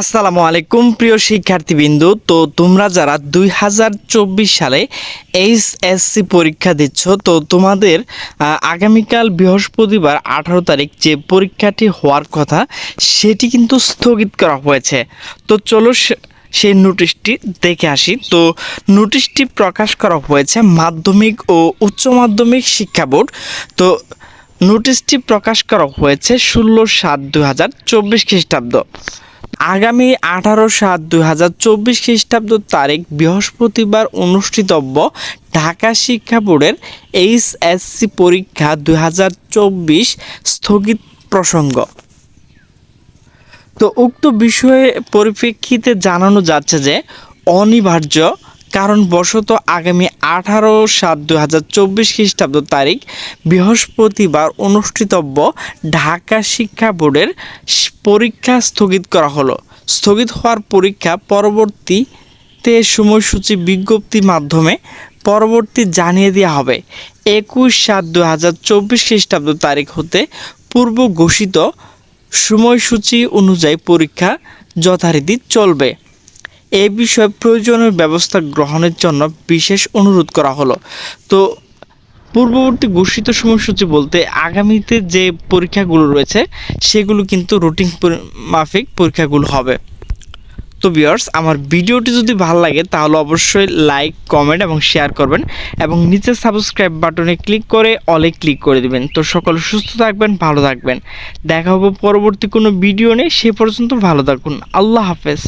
আসসালামু আলাইকুম, প্রিয় শিক্ষার্থীবৃন্দু। তো তোমরা যারা দুই হাজার চব্বিশ সালে এইচএসসি পরীক্ষা দিচ্ছ, তো তোমাদের আগামীকাল বৃহস্পতিবার আঠারো তারিখ যে পরীক্ষাটি হওয়ার কথা, সেটি কিন্তু স্থগিত করা হয়েছে। তো চলো সেই নোটিশটি দেখে আসি। তো নোটিশটি প্রকাশ করা হয়েছে মাধ্যমিক ও উচ্চ মাধ্যমিক শিক্ষা বোর্ড। তো নোটিশটি প্রকাশ করা হয়েছে ষোলো সাত দু হাজার চব্বিশ খ্রিস্টাব্দ। আগামী আঠারো সাত দুই হাজার চব্বিশ খ্রিস্টাব্দ তারিখ বৃহস্পতিবার অনুষ্ঠিতব্য ঢাকা শিক্ষা বোর্ডের এইচএসসি পরীক্ষা দুই হাজার চব্বিশ স্থগিত প্রসঙ্গ। তো উক্ত বিষয়ে পরিপ্রেক্ষিতে জানানো যাচ্ছে যে, অনিবার্য কারণ বশত আগামী আঠারো সাত দু হাজার চব্বিশ খ্রিস্টাব্দ তারিখ বৃহস্পতিবার অনুষ্ঠিতব্য ঢাকা শিক্ষা বোর্ডের পরীক্ষা স্থগিত করা হলো। স্থগিত হওয়ার পরীক্ষা পরবর্তীতে সময়সূচি বিজ্ঞপ্তির মাধ্যমে পরবর্তী জানিয়ে দেওয়া হবে। একুশ সাত দু হাজার চব্বিশ খ্রিস্টাব্দ তারিখ হতে পূর্ব ঘোষিত সময়সূচি অনুযায়ী পরীক্ষা যথারীতি চলবে। এ বিষয়ে প্রয়োজনীয় ব্যবস্থা গ্রহণের জন্য বিশেষ অনুরোধ করা হলো। তো পূর্ববর্তী ঘোষিত সময়সূচি বলতে আগামীতে যে পরীক্ষাগুলো রয়েছে, সেগুলো কিন্তু রুটিন মাফিক পরীক্ষাগুলো হবে। তো ভিউয়ার্স, আমার ভিডিওটি যদি ভালো লাগে, তাহলে অবশ্যই লাইক, কমেন্ট এবং শেয়ার করবেন এবং নিচে সাবস্ক্রাইব বাটনে ক্লিক করে অলে ক্লিক করে দিবেন। তো সকলে সুস্থ থাকবেন, ভালো থাকবেন। দেখা হবে পরবর্তী কোনো ভিডিও নেই সে পর্যন্ত ভালো থাকুন। আল্লাহ হাফেজ।